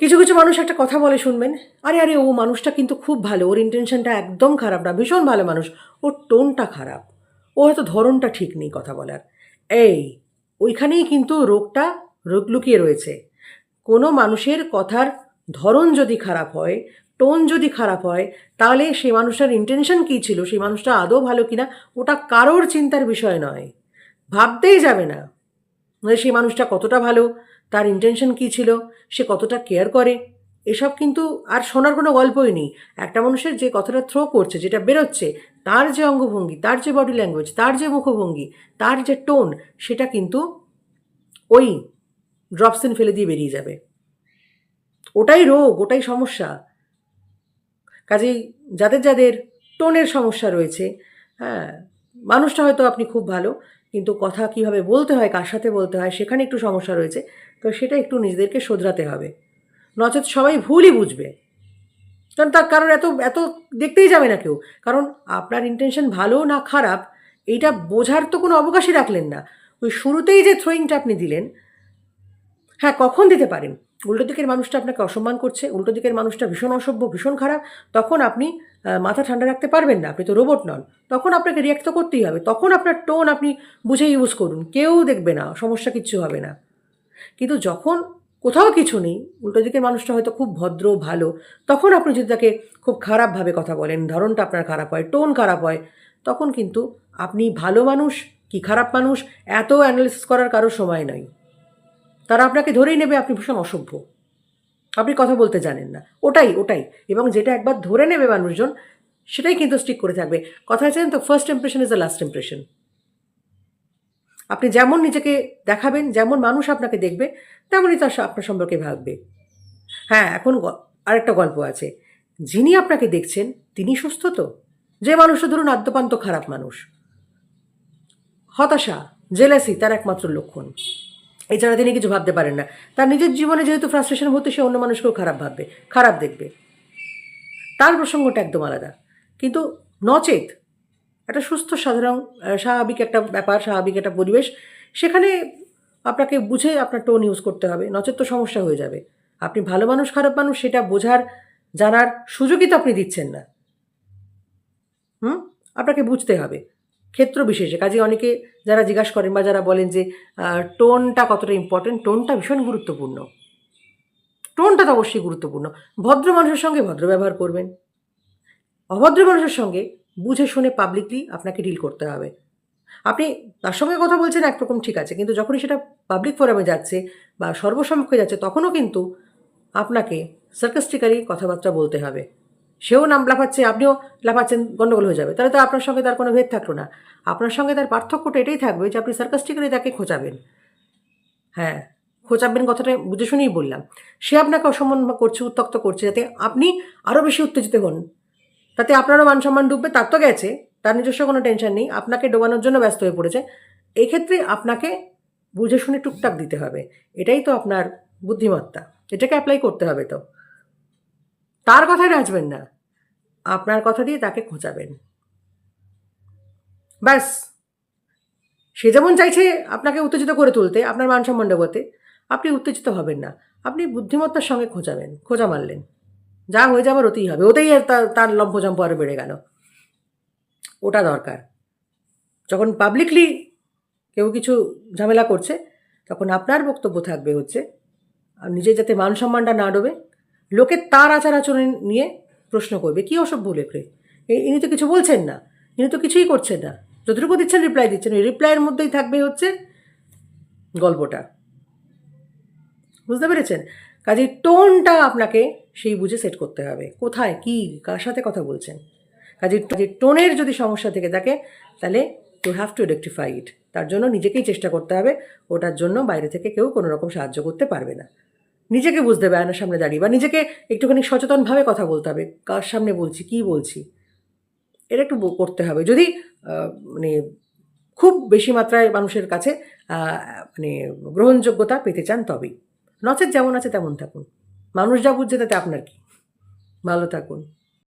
কিছু কিছু মানুষ একটা কথা বলে শুনবেন, আরে আরে ও মানুষটা কিন্তু খুব ভালো, ওর ইন্টেনশনটা একদম খারাপ না, ভীষণ ভালো মানুষ, ওর টোনটা খারাপ, ও হয়তো ধরনটা ঠিক নেই কথা বলার। এই, ওইখানেই কিন্তু রোগটা রোগ লুকিয়ে রয়েছে। কোনো মানুষের কথার ধরন যদি খারাপ হয়, টোন যদি খারাপ হয়, তাহলে সেই মানুষটার ইন্টেনশন কী ছিল, সেই মানুষটা আদৌ ভালো কিনা, ওটা কারোর চিন্তার বিষয় নয়। ভাবতেই যাবে না। সেই মানুষটা কতটা ভালো, তার ইন্টেনশন কী ছিল, সে কতটা কেয়ার করে, এসব কিন্তু আর শোনার কোনো গল্পই নেই। একটা মানুষের যে কথাটা থ্রো করছে, যেটা বেরোচ্ছে, তার যে অঙ্গভঙ্গি, তার যে বডি ল্যাঙ্গুয়েজ তার যে মুখভঙ্গি, তার যে টোন সেটা কিন্তু ওই ড্রপসিন ফেলে দিয়ে বেরিয়ে যাবে। ওটাই রোগ, ওটাই সমস্যা। কাজেই যাদের যাদের টোনের সমস্যা রয়েছে হ্যাঁ মানুষটা হয়তো আপনি খুব ভালো কিন্তু কথা কীভাবে বলতে হয়, কার সাথে বলতে হয়, সেখানে একটু সমস্যা রয়েছে। তো সেটা একটু নিজেদেরকে শোধরাতে হবে। নচেত সবাই ভুলই বুঝবে। কারণ তার কারণ এত এত দেখতেই যাবে না কেউ। কারণ আপনার ইন্টেনশন ভালো না খারাপ, এইটা বোঝার তো কোনো অবকাশই রাখলেন না। ওই শুরুতেই যে থ্রোয়িংটা আপনি দিলেন হ্যাঁ কখন দিতে পারেন? উল্টো দিকের মানুষটা আপনাকে অসম্মান করছে, উল্টো দিকের মানুষটা ভীষণ অসভ্য, ভীষণ খারাপ, তখন আপনি মাথা ঠান্ডা রাখতে পারবেন না, আপনি তো রোবট নন। তখন আপনাকে রিয়াক্ট তো করতেই হবে, তখন আপনার টোন আপনি বুঝে ইউজ করুন, কেউ দেখবে না, সমস্যা কিচ্ছু হবে না। কিন্তু যখন কোথাও কিছু নেই, উল্টো দিকের মানুষটা হয়তো খুব ভদ্র, ভালো, তখন আপনি যদি তাকে খুব খারাপভাবে কথা বলেন, ধরনটা আপনার খারাপ হয় টোন খারাপ হয়, তখন কিন্তু আপনি ভালো মানুষ, কি খারাপ মানুষ, এত অ্যানালিসিস করার কারও সময় নাই। তারা আপনাকে ধরেই নেবে আপনি ভীষণ অসভ্য। আপনি কথা বলতে জানেন না। ওটাই ওটাই। এবং যেটা একবার ধরে নেবে মানুষজন, সেটাই কিন্তু স্টিক করে থাকবে। কথা আছে তো first impression is the last impression আপনি যেমন নিজেকে দেখাবেন, যেমন মানুষ আপনাকে দেখবে, তেমনই তার আপনার সম্পর্কে ভাববে। হ্যাঁ এখন আরেকটা গল্প আছে। যিনি আপনাকে দেখছেন, তিনি সুস্থ তো? যে মানুষটা ধরুন আদ্যপান্ত খারাপ মানুষ। হতাশা জেলাসি তার একমাত্র লক্ষণ। এছাড়া তিনি কিছু ভাবতে পারেন না। তার নিজের জীবনে যেহেতু ফ্রাস্ট্রেশন হতে সে অন্য মানুষকেও খারাপ ভাববে, খারাপ দেখবে। তার প্রসঙ্গটা একদম আলাদা। কিন্তু নচেত একটা সুস্থ, সাধারণ স্বাভাবিক একটা ব্যাপার, স্বাভাবিক একটা পরিবেশ, সেখানে আপনাকে বুঝে আপনার টোন ইউজ করতে হবে। নচেত তো সমস্যা হয়ে যাবে। আপনি ভালো মানুষ, খারাপ মানুষ, সেটা বোঝার, জানার সুযোগই তো আপনি দিচ্ছেন না। হুম? আপনাকে বুঝতে হবে। ক্ষেত্র বিশেষে। কাজে অনেকে যারা জিজ্ঞাসা করেন বা যারা বলেন যে টোনটা কতটা ইম্পর্টেন্ট টোনটা ভীষণ গুরুত্বপূর্ণ। টোনটা তো অবশ্যই গুরুত্বপূর্ণ। ভদ্র মানুষের সঙ্গে ভদ্র ব্যবহার করবেন। অভদ্র মানুষের সঙ্গে বুঝে শুনে পাবলিকলি আপনাকে ডিল করতে হবে। আপনি তার সঙ্গে কথা বলছেন একরকম ঠিক আছে, কিন্তু যখনই সেটা পাবলিক ফোরামে যাচ্ছে বা সর্বসম্মুখে যাচ্ছে, তখনও কিন্তু আপনাকে সার্কাস্টিক্যালি কথাবার্তা বলতে হবে। সেও নাম লাফাচ্ছে, আপনিও লাফাচ্ছেন গণ্ডগোল হয়ে যাবে। তাহলে তো আপনার সঙ্গে তার কোনো ভেদ থাকল না। আপনার সঙ্গে তার পার্থক্যটা এটাই থাকবে যে আপনি সার্কাস্টিক্যালি তাকে খোঁচাবেন। হ্যাঁ খোঁচাবেন কথাটা বুঝে শুনেই বললাম। সে আপনাকে অসম্মান করছে উত্তক্ত করছে যাতে আপনি আরও বেশি উত্তেজিত হন। তাতে আপনারও মান সম্মান ডুববে, তার তো গেছে, তার নিজস্ব কোনো টেনশন নেই, আপনাকে ডোবানোর জন্য ব্যস্ত হয়ে পড়েছে। এই ক্ষেত্রে আপনাকে বুঝে শুনে টুকটাক দিতে হবে। এটাই তো আপনার বুদ্ধিমত্তা, এটাকে অ্যাপ্লাই করতে হবে তো। তার কথায় নাচবেন না। আপনার কথা দিয়ে তাকে খোঁচাবেন। ব্যাস। সে যেমন চাইছে আপনাকে উত্তেজিত করে তুলতে, আপনার মান সম্মান ডোবাতে আপনি উত্তেজিত হবেন না। আপনি বুদ্ধিমত্তার সঙ্গে খোঁজাবেন খোঁজা মারলেন। যা হয়ে যাবার ওতেই হবে। ওতেই তার লম্ফজম্প আরও বেড়ে গেল। ওটা দরকার। যখন পাবলিকলি কেউ কিছু ঝামেলা করছে, তখন আপনার বক্তব্য থাকবে হচ্ছে, আর নিজের যাতে মান সম্মানটা না ডোবে লোকে তার আচার আচরণ নিয়ে প্রশ্ন করবে, কী অসভ্য লেখে ইনি তো কিছু বলছেন না, ইনি তো কিছুই করছেন না। যতটুকু দিচ্ছেন রিপ্লাই দিচ্ছেন, ওই রিপ্লাইয়ের মধ্যেই থাকবে হচ্ছে গল্পটা। বুঝতে পেরেছেন? কাজেই টোনটা আপনাকে সেই বুঝে সেট করতে হবে। কোথায়, কি, কার সাথে কথা বলছেন? কাজে কাজে টোনের যদি সমস্যা থেকে থাকে, তাহলে you have to rectify it তার জন্য নিজেকেই চেষ্টা করতে হবে, ওটার জন্য বাইরে থেকে কেউ কোনো রকম সাহায্য করতে পারবে না। নিজেকে বুঝতে হবে আয়নার সামনে দাঁড়িয়ে, বা নিজেকে একটুখানি সচেতনভাবে কথা বলতে হবে। কার সামনে বলছি, কি বলছি? এটা একটু করতে হবে। যদি মানে খুব বেশি মাত্রায় মানুষের কাছে মানে গ্রহণযোগ্যতা পেতে চান তবেই। নচেত যেমন আছে তেমন থাকুন। মানুষ যা বুঝছে তাতে আপনার কি? ভালো থাকুন।